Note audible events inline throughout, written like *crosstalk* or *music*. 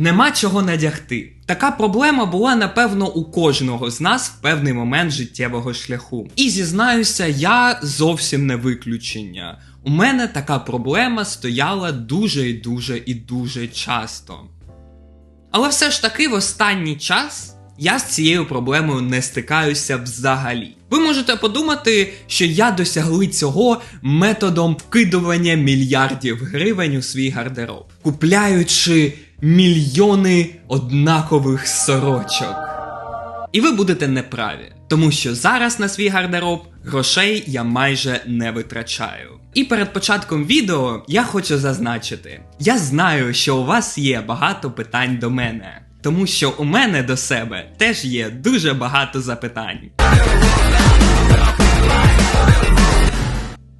Нема чого надягти. Така проблема була, напевно, у кожного з нас в певний момент життєвого шляху. І зізнаюся, я зовсім не виключення. У мене така проблема стояла дуже і дуже і дуже часто. Але все ж таки в останній час я з цією проблемою не стикаюся взагалі. Ви можете подумати, що я досягли цього методом вкидування мільярдів гривень у свій гардероб, купляючи мільйони однакових сорочок. І ви будете неправі, тому що зараз на свій гардероб грошей я майже не витрачаю. І перед початком відео я хочу зазначити: я знаю, що у вас є багато питань до мене, тому що у мене до себе теж є дуже багато запитань.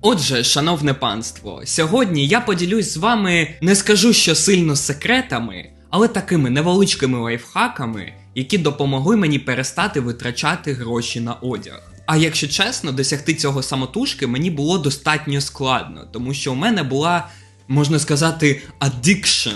Отже, шановне панство, сьогодні я поділюсь з вами не скажу, що сильно секретами, але такими невеличкими лайфхаками, які допомогли мені перестати витрачати гроші на одяг. А якщо чесно, досягти цього самотужки мені було достатньо складно, тому що у мене була, можна сказати, addiction.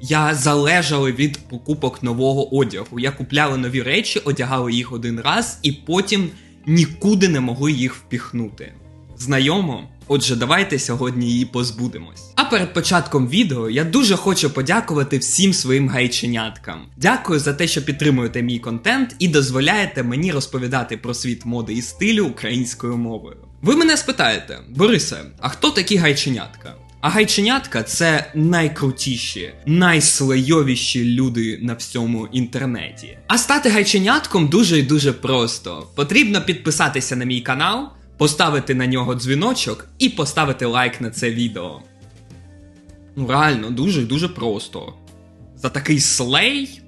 Я залежала від покупок нового одягу. Я купляла нові речі, одягала їх один раз і потім нікуди не могли їх впіхнути. Знайомо? Отже, давайте сьогодні її позбудемось. А перед початком відео я дуже хочу подякувати всім своїм гайченяткам. Дякую за те, що підтримуєте мій контент і дозволяєте мені розповідати про світ моди і стилю українською мовою. Ви мене спитаєте, Борисе, а хто такі гайченятка? А гайченятка це найкрутіші, найслойовіші люди на всьому інтернеті. А стати гайченятком дуже і дуже просто. Потрібно підписатися на мій канал, поставити на нього дзвіночок і поставити лайк на це відео. Ну, реально, дуже і дуже просто. За такий слей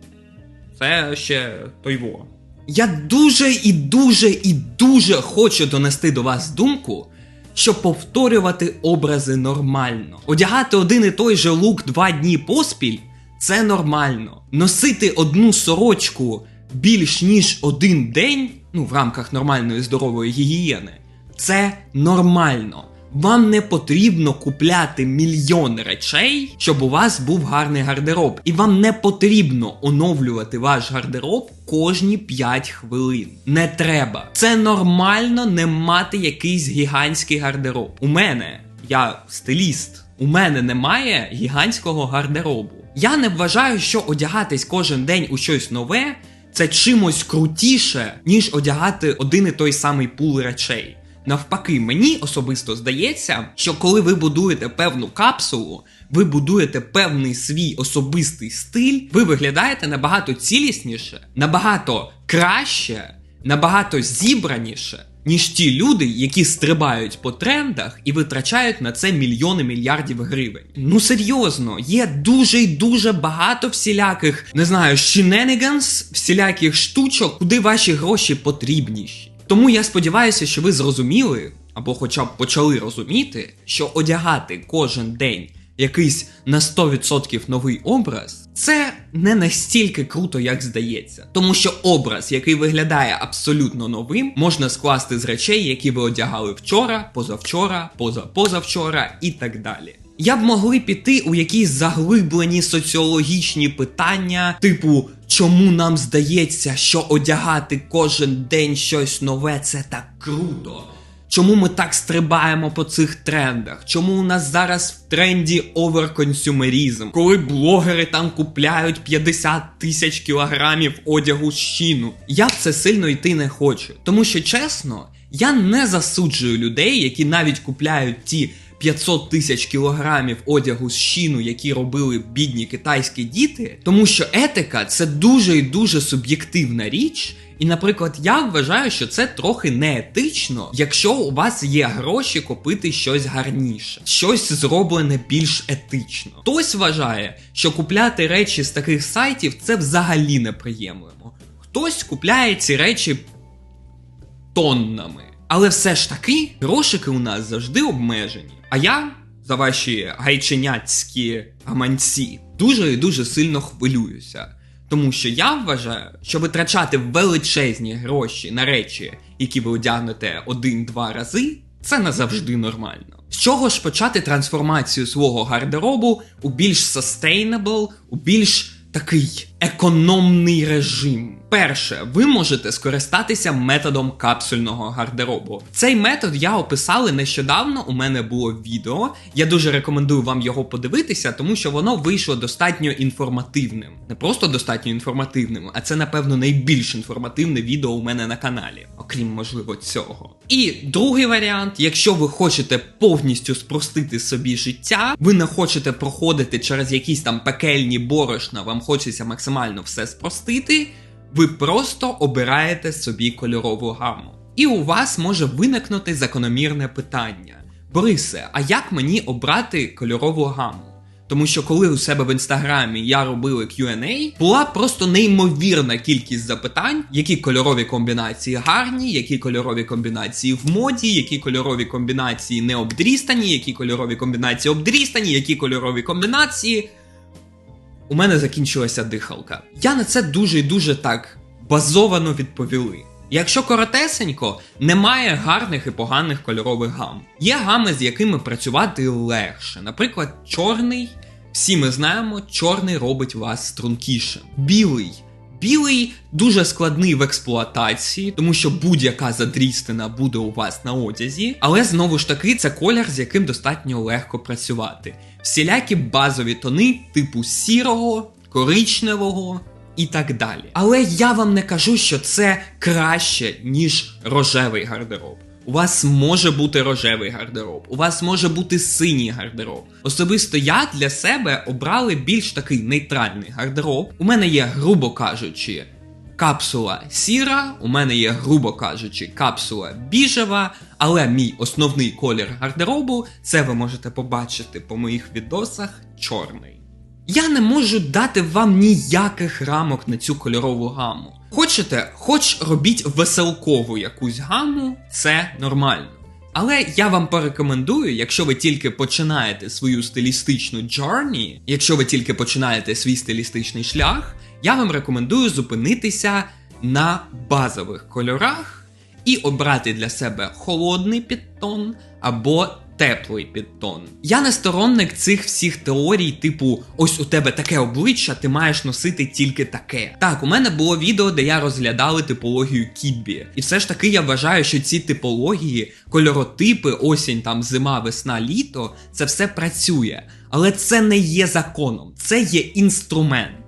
це ще той во. Я дуже і дуже і дуже хочу донести до вас думку, що повторювати образи нормально. Одягати один і той же лук два дні поспіль це нормально. Носити одну сорочку більш ніж один день, ну в рамках нормальної здорової гігієни, це нормально. Вам не потрібно купляти мільйон речей, щоб у вас був гарний гардероб. І вам не потрібно оновлювати ваш гардероб кожні 5 хвилин. Не треба. Це нормально не мати якийсь гігантський гардероб. У мене, я стиліст, у мене немає гігантського гардеробу. Я не вважаю, що одягатись кожен день у щось нове це чимось крутіше, ніж одягати один і той самий пул речей. Навпаки, мені особисто здається, що коли ви будуєте певну капсулу, ви будуєте певний свій особистий стиль, ви виглядаєте набагато цілісніше, набагато краще, набагато зібраніше, ніж ті люди, які стрибають по трендах і витрачають на це мільйони мільярдів гривень. Ну серйозно, є дуже й дуже багато всіляких, не знаю, shenanigans, всіляких штучок, куди ваші гроші потрібніші. Тому я сподіваюся, що ви зрозуміли, або хоча б почали розуміти, що одягати кожен день якийсь на 100% новий образ, це не настільки круто, як здається. Тому що образ, який виглядає абсолютно новим, можна скласти з речей, які ви одягали вчора, позавчора, позапозавчора і так далі. Я б могли піти у якісь заглиблені соціологічні питання, типу, чому нам здається, що одягати кожен день щось нове це так круто. Чому ми так стрибаємо по цих трендах? Чому у нас зараз в тренді оверконсюмерізм, коли блогери там купляють 50 тисяч кілограмів одягу з щіну? Я в це сильно йти не хочу. Тому що чесно, я не засуджую людей, які навіть купляють ті 500 тисяч кілограмів одягу з щіну, які робили бідні китайські діти, тому що етика це дуже і дуже суб'єктивна річ, І, наприклад, я вважаю, що це трохи неетично, якщо у вас є гроші купити щось гарніше, щось зроблене більш етично. Хтось вважає, що купляти речі з таких сайтів це взагалі неприємлемо. Хтось купляє ці речі тоннами. Але все ж таки, грошики у нас завжди обмежені. А я за ваші гайченяцькі гаманці дуже і дуже сильно хвилююся. Тому що я вважаю, що витрачати величезні гроші на речі, які ви одягнете один-два рази, це назавжди нормально. З чого ж почати трансформацію свого гардеробу у більш sustainable, у більш такий економний режим. Перше, ви можете скористатися методом капсульного гардеробу. Цей метод я описали нещодавно. У мене було відео. Я дуже рекомендую вам його подивитися, тому що воно вийшло достатньо інформативним. Не просто достатньо інформативним, а це, напевно, найбільш інформативне відео у мене на каналі, окрім можливо цього. І другий варіант, якщо ви хочете повністю спростити собі життя, ви не хочете проходити через якісь там пекельні борошна, вам хочеться максимально все спростити ви просто обираєте собі кольорову гаму. І у вас може виникнути закономірне питання: Борисе, а як мені обрати кольорову гаму? Тому що коли у себе в інстаграмі я робила Q&A, була просто неймовірна кількість запитань, які кольорові комбінації гарні, які кольорові комбінації в моді, які кольорові комбінації не обдрістані, які кольорові комбінації обдрістані, які кольорові комбінації у мене закінчилася дихалка. Я на це дуже і дуже так базовано відповіли. Якщо коротесенько, немає гарних і поганих кольорових гам. Є гами, з якими працювати легше. Наприклад, чорний, всі ми знаємо, чорний робить вас стрункішим. Білий. Білий дуже складний в експлуатації, тому що будь-яка задрістина буде у вас на одязі, але знову ж таки це колір, з яким достатньо легко працювати всілякі базові тони типу сірого, коричневого і так далі. Але я вам не кажу, що це краще, ніж рожевий гардероб. У вас може бути рожевий гардероб, у вас може бути синій гардероб. Особисто я для себе обрали більш такий нейтральний гардероб. У мене є, грубо кажучи, капсула сіра, у мене є, грубо кажучи, капсула біжева, але мій основний колір гардеробу, це ви можете побачити по моїх відосах, чорний. Я не можу дати вам ніяких рамок на цю кольорову гаму. Хочете, хоч робіть веселкову якусь гаму, це нормально. Але я вам порекомендую, якщо ви тільки починаєте свою стилістичну journey, якщо ви тільки починаєте свій стилістичний шлях, я вам рекомендую зупинитися на базових кольорах і обрати для себе холодний підтон або теплий підтон. Я не сторонник цих всіх теорій, типу, ось у тебе таке обличчя, ти маєш носити тільки таке. Так, у мене було відео, де я розглядали типологію Кіббі. І все ж таки я вважаю, що ці типології, кольоротипи, осінь, там, зима, весна, літо, це все працює. Але це не є законом, це є інструмент.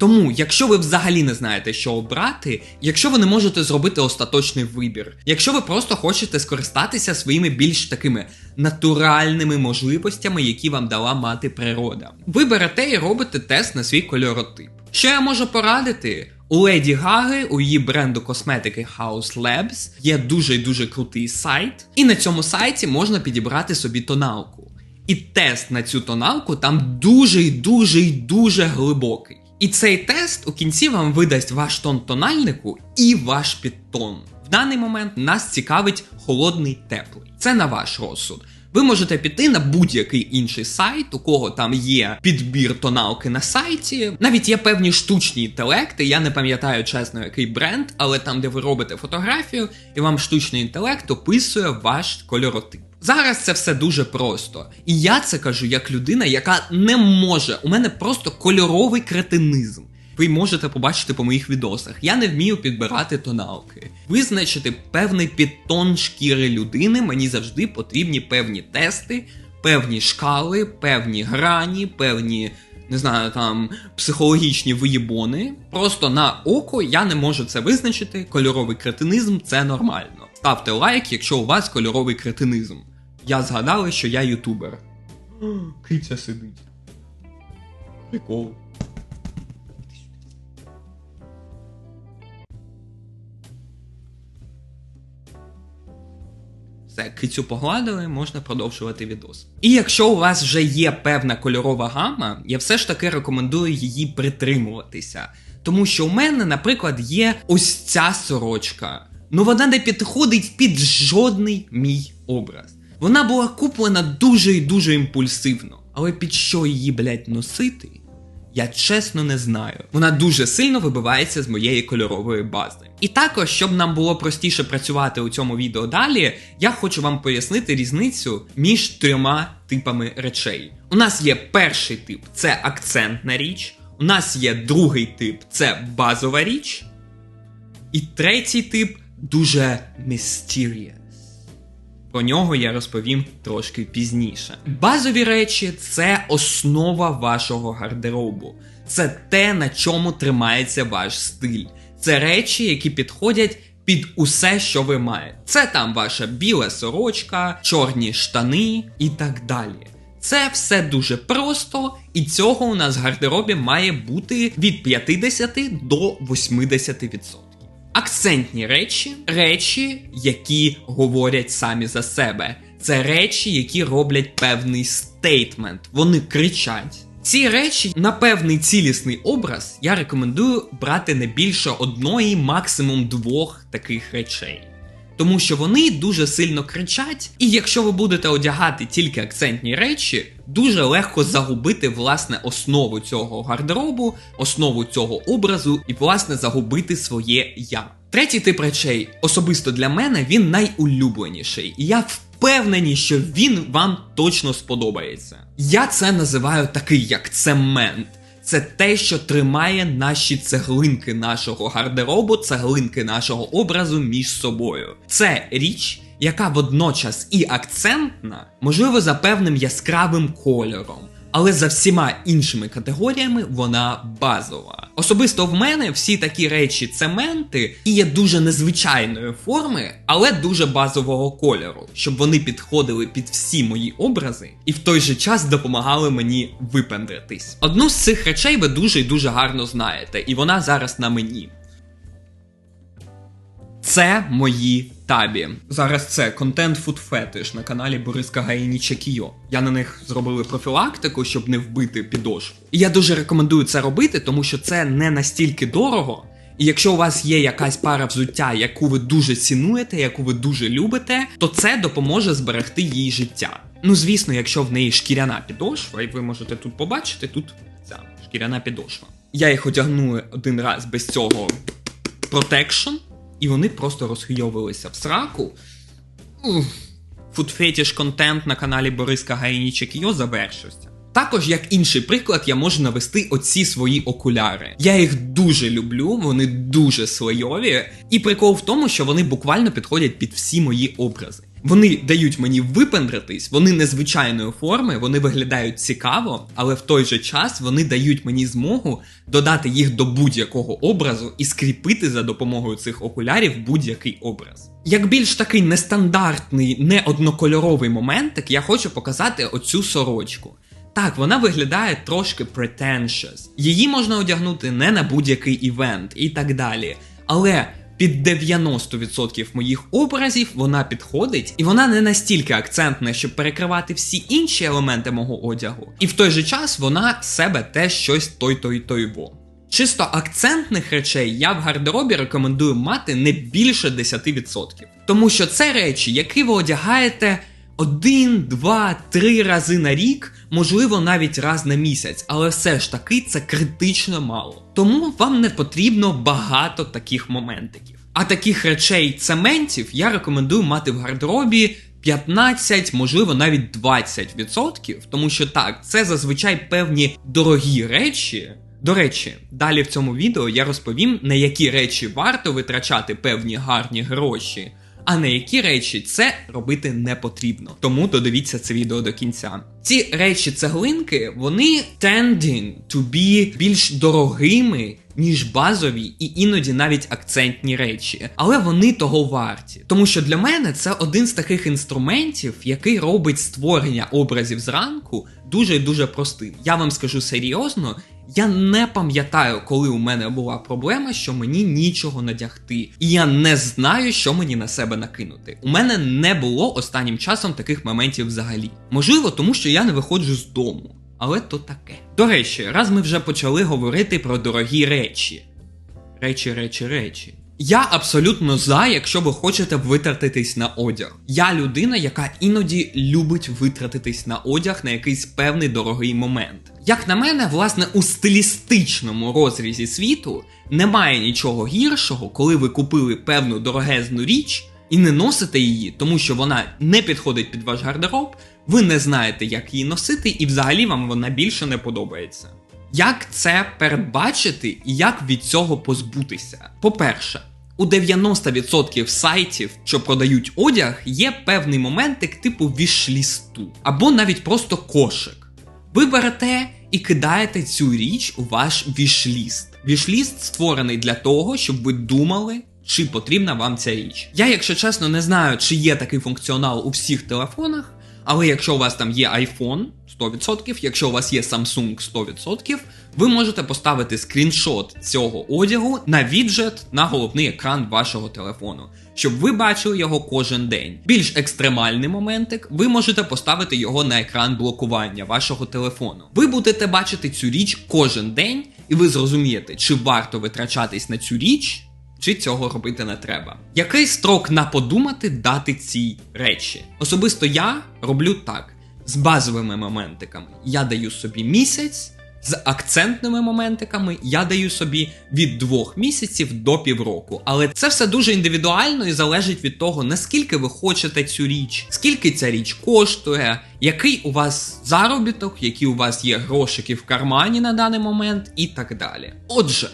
Тому, якщо ви взагалі не знаєте, що обрати, якщо ви не можете зробити остаточний вибір, якщо ви просто хочете скористатися своїми більш такими натуральними можливостями, які вам дала мати природа, ви берете і робите тест на свій кольоротип. Що я можу порадити? У Леді Гаги, у її бренду косметики House Labs є дуже дуже крутий сайт, і на цьому сайті можна підібрати собі тоналку. І тест на цю тоналку там дуже дуже дуже глибокий. І цей тест у кінці вам видасть ваш тон тональнику і ваш підтон. В даний момент нас цікавить холодний теплий. Це на ваш розсуд. Ви можете піти на будь-який інший сайт, у кого там є підбір тоналки на сайті. Навіть є певні штучні інтелекти. Я не пам'ятаю чесно, який бренд, але там, де ви робите фотографію, і вам штучний інтелект описує ваш кольоротип. Зараз це все дуже просто. І я це кажу як людина, яка не може. У мене просто кольоровий кретинизм. Ви можете побачити по моїх відосах. Я не вмію підбирати тоналки. Визначити певний підтон шкіри людини. Мені завжди потрібні певні тести, певні шкали, певні грані, певні. Не знаю, там психологічні виїбони. Просто на око я не можу це визначити. Кольоровий кретинизм це нормально. Ставте лайк, якщо у вас кольоровий кретинизм. Я згадала, що я ютубер. *gasps* Киця сидить. Прикол. Все, кицю погладили, можна продовжувати відос. І якщо у вас вже є певна кольорова гама, я все ж таки рекомендую її притримуватися. Тому що у мене, наприклад, є ось ця сорочка. Ну вона не підходить під жодний мій образ. Вона була куплена дуже і дуже імпульсивно. Але під що її, блядь, носити? Я чесно не знаю. Вона дуже сильно вибивається з моєї кольорової бази. І також, щоб нам було простіше працювати у цьому відео далі, я хочу вам пояснити різницю між трьома типами речей. У нас є перший тип це акцентна річ. У нас є другий тип це базова річ. І третій тип дуже mysterious. Про нього я розповім трошки пізніше. Базові речі це основа вашого гардеробу. Це те, на чому тримається ваш стиль. Це речі, які підходять під усе, що ви маєте. Це там ваша біла сорочка, чорні штани і так далі. Це все дуже просто, і цього у нас в гардеробі має бути від 50 до 80%. Акцентні речі речі, які говорять самі за себе. Це речі, які роблять певний стейтмент. Вони кричать. Ці речі на певний цілісний образ я рекомендую брати не більше одної, максимум двох таких речей. Тому що вони дуже сильно кричать, і якщо ви будете одягати тільки акцентні речі, дуже легко загубити власне основу цього гардеробу, основу цього образу і, власне, загубити своє я. Третій тип речей, особисто для мене, він найулюбленіший, і я впевнений, що він вам точно сподобається. Я це називаю такий як цемент. Це те, що тримає наші цеглинки нашого гардеробу, цеглинки нашого образу між собою. Це річ, яка водночас і акцентна, можливо, за певним яскравим кольором. Але за всіма іншими категоріями вона базова. Особисто в мене всі такі речі цементи і є дуже незвичайної форми, але дуже базового кольору, щоб вони підходили під всі мої образи і в той же час допомагали мені випендритись. Одну з цих речей ви дуже і дуже гарно знаєте, і вона зараз на мені. Це мої табі. Зараз це контент Food Fetish на каналі Бориска Гаїні Чекіо. Я на них зробили профілактику, щоб не вбити підошву. І я дуже рекомендую це робити, тому що це не настільки дорого. І якщо у вас є якась пара взуття, яку ви дуже цінуєте, яку ви дуже любите, то це допоможе зберегти їй життя. Ну, звісно, якщо в неї шкіряна підошва, і ви можете тут побачити, тут ця шкіряна підошва. Я їх одягну один раз без цього протекшн, і вони просто розхийовувалися в сраку. Фудфетіш контент на каналі Бориска Гаїнічек Йо завершився. Також, як інший приклад, я можу навести оці свої окуляри. Я їх дуже люблю, вони дуже слойові. І прикол в тому, що вони буквально підходять під всі мої образи. Вони дають мені випендритись, вони незвичайної форми, вони виглядають цікаво, але в той же час вони дають мені змогу додати їх до будь-якого образу і скріпити за допомогою цих окулярів будь-який образ. Як більш такий нестандартний, не однокольоровий моментик, я хочу показати оцю сорочку. Так, вона виглядає трошки pretentious. Її можна одягнути не на будь-який івент і так далі. Але під 90% моїх образів вона підходить, і вона не настільки акцентна, щоб перекривати всі інші елементи мого одягу. І в той же час вона себе теж щось той-той-той во. Чисто акцентних речей я в гардеробі рекомендую мати не більше 10%. Тому що це речі, які ви одягаєте один, два, три рази на рік, можливо, навіть раз на місяць, але все ж таки це критично мало. Тому вам не потрібно багато таких моментиків. А таких речей цементів я рекомендую мати в гардеробі 15, можливо, навіть 20%, тому що так, це зазвичай певні дорогі речі. До речі, далі в цьому відео я розповім, на які речі варто витрачати певні гарні гроші, а на які речі це робити не потрібно. Тому додивіться це відео до кінця. Ці речі цеглинки, вони tending to be більш дорогими. Ніж базові і іноді навіть акцентні речі, але вони того варті. Тому що для мене це один з таких інструментів, який робить створення образів зранку дуже дуже простим. Я вам скажу серйозно, Я не пам'ятаю, коли у мене була проблема, що мені нічого надягти, і я не знаю, що мені на себе накинути. У мене не було останнім часом таких моментів взагалі. Можливо, тому що я не виходжу з дому. Але то таке. До речі, раз ми вже почали говорити про дорогі речі. Речі, речі, речі. Я абсолютно за, якщо ви хочете витратитись на одяг. Я людина, яка іноді любить витратитись на одяг на якийсь певний дорогий момент. Як на мене, власне, у стилістичному розрізі світу немає нічого гіршого, коли ви купили певну дорогезну річ і не носите її, тому що вона не підходить під ваш гардероб, ви не знаєте, як її носити, і взагалі вам вона більше не подобається. Як це передбачити і як від цього позбутися? По-перше, у 90% сайтів, що продають одяг, є певний моментик типу вішлісту, або навіть просто кошик. Ви берете і кидаєте цю річ у ваш вішліст. Вішліст створений для того, щоб ви думали, чи потрібна вам ця річ. Я, якщо чесно, не знаю, чи є такий функціонал у всіх телефонах, але якщо у вас там є iPhone 100%, якщо у вас є Samsung 100%, ви можете поставити скріншот цього одягу на віджет на головний екран вашого телефону, щоб ви бачили його кожен день. Більш екстремальний моментик, ви можете поставити його на екран блокування вашого телефону. Ви будете бачити цю річ кожен день, і ви зрозумієте, чи варто витрачатись на цю річ. Чи цього робити не треба? Який строк на подумати дати цій речі? Особисто я роблю так: з базовими моментиками я даю собі місяць, з акцентними моментиками я даю собі від двох місяців до півроку. Але це все дуже індивідуально і залежить від того, наскільки ви хочете цю річ, скільки ця річ коштує, який у вас заробіток, які у вас є грошики в кармані на даний момент, і так далі. Отже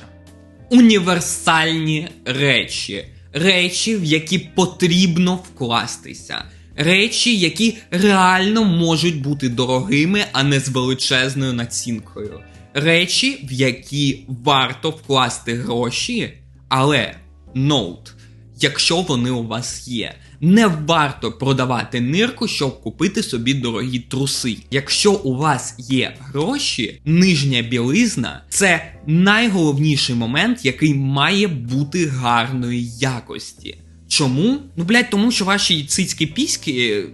універсальні речі, речі, в які потрібно вкластися, речі, які реально можуть бути дорогими, а не з величезною націнкою. Речі, в які варто вкласти гроші, але ноут, якщо вони у вас є. Не варто продавати нирку, щоб купити собі дорогі труси. Якщо у вас є гроші, нижня білизна це найголовніший момент, який має бути гарної якості. Чому? Ну, блядь, тому що ваші цицькі піськи.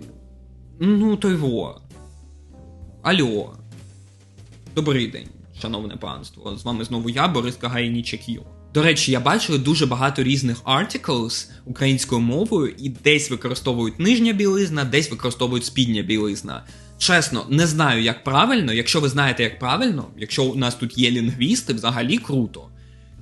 Ну, то його. Алло. Добрий день, шановне панство. З вами знову я, Борис Кагайнічек Ю. До речі, я бачив дуже багато різних articles українською мовою, і десь використовують нижня білизна, десь використовують спідня білизна. Чесно, не знаю, як правильно. Якщо ви знаєте, як правильно, якщо у нас тут є лінгвісти, взагалі круто,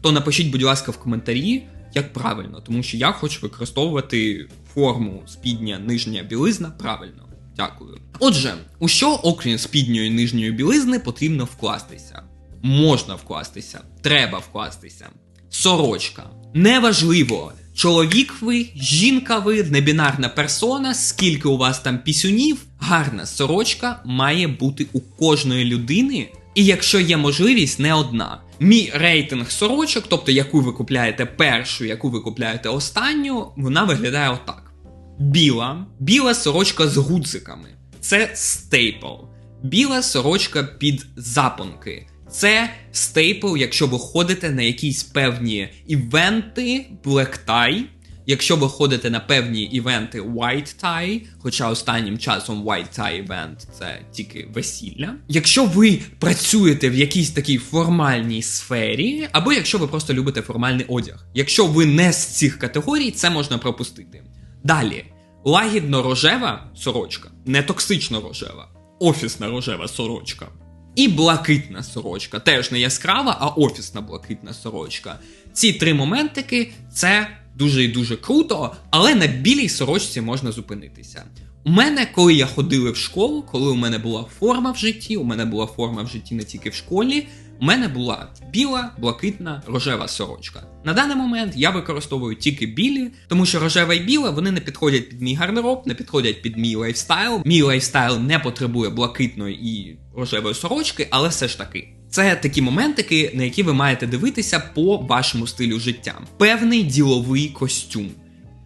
то напишіть, будь ласка, в коментарі, як правильно, тому що я хочу використовувати форму спідня нижня білизна правильно. Дякую. Отже, у що, окрім спідньої нижньої білизни, потрібно вкластися? Можна вкластися, треба вкластися сорочка. Неважливо, чоловік ви, жінка ви, небінарна персона, скільки у вас там пісюнів, гарна сорочка має бути у кожної людини. І якщо є можливість, не одна. Мій рейтинг сорочок, тобто яку ви купляєте першу, яку ви купляєте останню, вона виглядає отак: біла, біла сорочка з гудзиками. Це стейпл. Біла сорочка під запонки. Це стейпл, якщо ви ходите на якісь певні івенти, tie. Якщо ви ходите на певні івенти white tie, хоча останнім часом white tie івент це тільки весілля. Якщо ви працюєте в якійсь такій формальній сфері, або якщо ви просто любите формальний одяг. Якщо ви не з цих категорій, це можна пропустити. Далі, лагідно рожева сорочка, не токсично рожева, офісна рожева сорочка. І блакитна сорочка. Теж не яскрава, а офісна блакитна сорочка. Ці три моментики це дуже і дуже круто, але на білій сорочці можна зупинитися. У мене, коли я ходила в школу, коли у мене була форма в житті, у мене була форма в житті не тільки в школі, у мене була біла, блакитна, рожева сорочка. На даний момент я використовую тільки білі, тому що рожева і біла вони не підходять під мій гардероб, не підходять під мій лайфстайл. Мій лайфстайл не потребує блакитної і рожевої сорочки, але все ж таки. Це такі моментики, на які ви маєте дивитися по вашому стилю життя. Певний діловий костюм.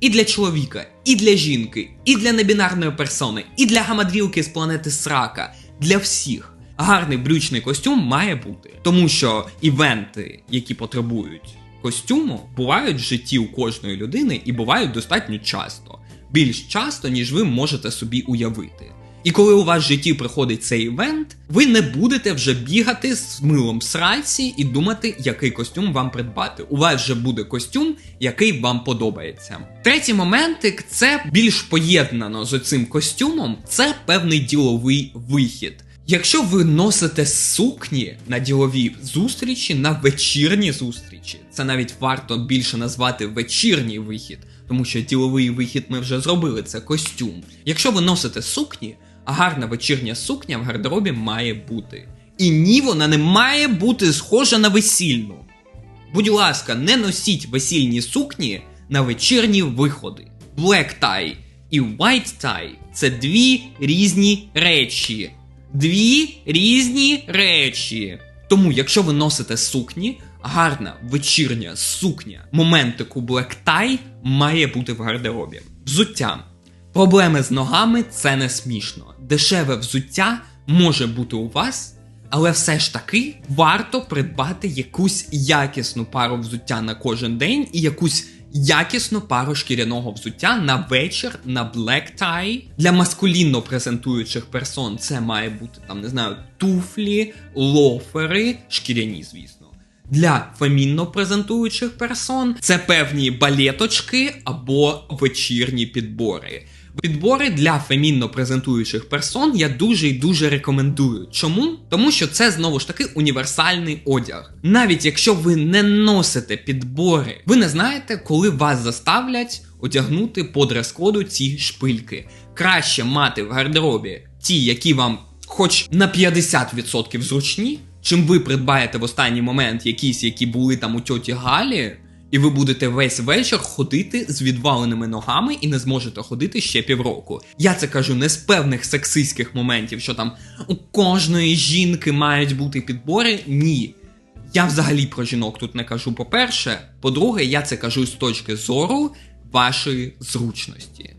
І для чоловіка, і для жінки, і для небінарної персони, і для гамадрілки з планети Срака. Для всіх. гарний брючний костюм має бути. Тому що івенти, які потребують костюму, бувають в житті у кожної людини і бувають достатньо часто. Більш часто, ніж ви можете собі уявити. І коли у вас в житті приходить цей івент, ви не будете вже бігати з милом сраці і думати, який костюм вам придбати. У вас вже буде костюм, який вам подобається. Третій моментик це більш поєднано з цим костюмом, це певний діловий вихід. Якщо ви носите сукні на ділові зустрічі, на вечірні зустрічі, це навіть варто більше назвати вечірній вихід, тому що діловий вихід ми вже зробили, це костюм. Якщо ви носите сукні, гарна вечірня сукня в гардеробі має бути. І ні, вона не має бути схожа на весільну. Будь ласка, не носіть весільні сукні на вечірні виходи. Black tie і white tie – це дві різні речі. Дві різні речі. Тому, якщо ви носите сукні, гарна вечірня сукня моментику Black Tie має бути в гардеробі. Взуття. Проблеми з ногами це не смішно. Дешеве взуття може бути у вас, але все ж таки варто придбати якусь якісну пару взуття на кожен день і якусь якісну пару шкіряного взуття на вечір на black tie. Для маскулінно презентуючих персон це має бути там, не знаю, туфлі, лофери, шкіряні, звісно. Для фемінно презентуючих персон це певні балеточки або вечірні підбори. Підбори для фемінно презентуючих персон я дуже і дуже рекомендую. Чому? Тому що це знову ж таки універсальний одяг. Навіть якщо ви не носите підбори, ви не знаєте, коли вас заставлять одягнути по дрес-коду ці шпильки. Краще мати в гардеробі ті, які вам хоч на 50% зручні, чим ви придбаєте в останній момент якісь, які були там у тьоті Галі. І ви будете весь вечір ходити з відваленими ногами і не зможете ходити ще півроку. Я це кажу не з певних сексистських моментів, що там у кожної жінки мають бути підбори. Ні. Я взагалі про жінок тут не кажу. По-перше, по-друге, я це кажу з точки зору вашої зручності.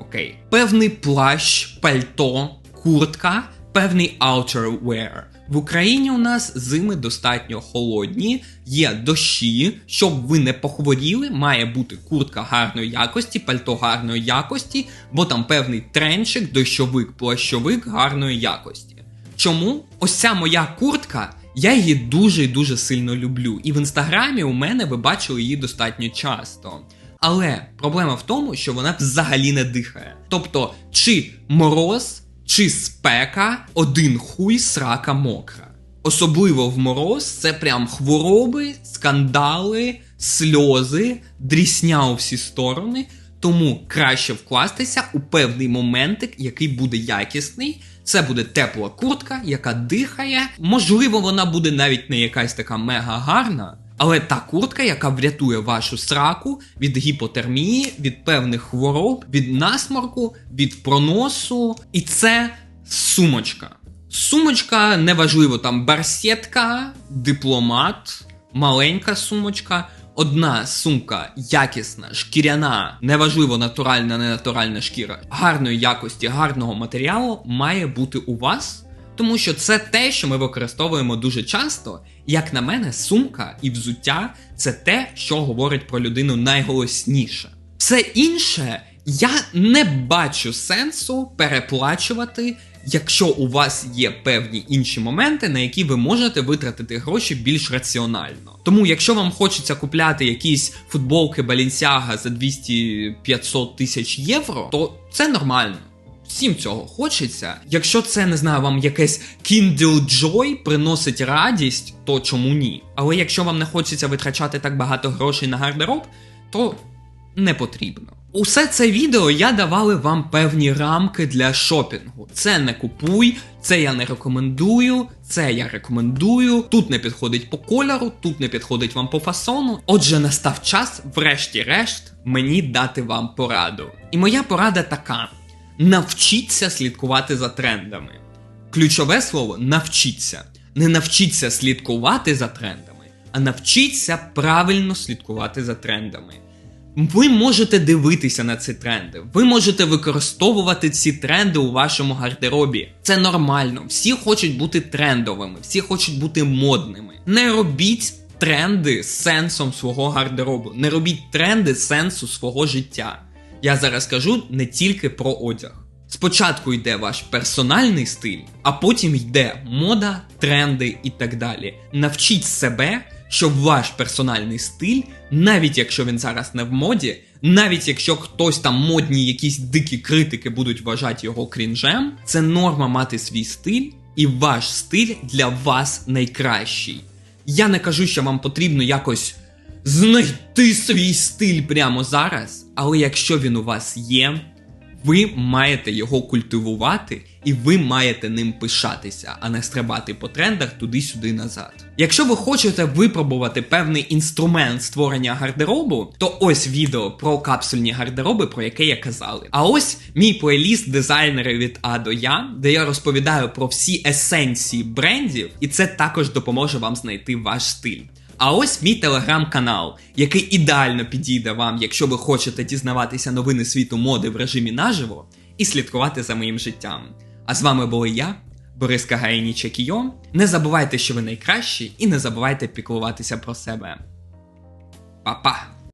Окей. Певний плащ, пальто, куртка, певний outerwear. В Україні у нас зими достатньо холодні, є дощі. Щоб ви не похворіли, має бути куртка гарної якості, пальто гарної якості, бо там певний тренчик, дощовик, плащовик гарної якості. Чому? Ось ця моя куртка, я її дуже і дуже сильно люблю. І в інстаграмі у мене ви бачили її достатньо часто. Але проблема в тому, що вона взагалі не дихає. Тобто, чи мороз чи спека один хуй срака мокра. Особливо в мороз це прям хвороби, скандали, сльози, дрісня у всі сторони. Тому краще вкластися у певний моментик, який буде якісний. Це буде тепла куртка, яка дихає. Можливо, вона буде навіть не якась така мега гарна. Але та куртка, яка врятує вашу сраку від гіпотермії, від певних хвороб, від насморку, від проносу. І це сумочка. Сумочка, неважливо, там барсетка, дипломат, маленька сумочка. Одна сумка якісна, шкіряна, неважливо, натуральна, не натуральна шкіра, гарної якості, гарного матеріалу має бути у вас. Тому що це те, що ми використовуємо дуже часто. Як на мене, сумка і взуття це те, що говорить про людину найголосніше. Все інше я не бачу сенсу переплачувати, якщо у вас є певні інші моменти, на які ви можете витратити гроші більш раціонально. Тому, якщо вам хочеться купляти якісь футболки Balenciaga за 200-500 тисяч євро, то це нормально. Всім цього хочеться. Якщо це не знаю, вам якесь Kindle Joy приносить радість, то чому ні? Але якщо вам не хочеться витрачати так багато грошей на гардероб, то не потрібно. Усе це відео я давали вам певні рамки для шопінгу. Це не купуй, це я не рекомендую, це я рекомендую. Тут не підходить по кольору, тут не підходить вам по фасону. Отже, настав час, врешті-решт, мені дати вам пораду. І моя порада така навчіться слідкувати за трендами. Ключове слово навчіться. Не навчіться слідкувати за трендами, а навчіться правильно слідкувати за трендами. Ви можете дивитися на ці тренди, ви можете використовувати ці тренди у вашому гардеробі. Це нормально. Всі хочуть бути трендовими, всі хочуть бути модними. Не робіть тренди сенсом свого гардеробу, не робіть тренди сенсу свого життя. Я зараз кажу не тільки про одяг. Спочатку йде ваш персональний стиль, а потім йде мода, тренди і так далі. Навчіть себе, щоб ваш персональний стиль, навіть якщо він зараз не в моді, навіть якщо хтось там модні якісь дикі критики будуть вважати його крінжем, це норма мати свій стиль, і ваш стиль для вас найкращий. Я не кажу, що вам потрібно якось знайти свій стиль прямо зараз, але якщо він у вас є, ви маєте його культивувати, і ви маєте ним пишатися, а не стрибати по трендах туди-сюди назад. Якщо ви хочете випробувати певний інструмент створення гардеробу, то ось відео про капсульні гардероби, про яке я казали. А ось мій плейліст дизайнери від А до Я, де я розповідаю про всі есенції брендів, і це також допоможе вам знайти ваш стиль. А ось мій телеграм-канал, який ідеально підійде вам, якщо ви хочете дізнаватися новини світу моди в режимі наживо і слідкувати за моїм життям. А з вами були я, Борис Кагаїні Чекійо. Не забувайте, що ви найкращі, і не забувайте піклуватися про себе. Па-па!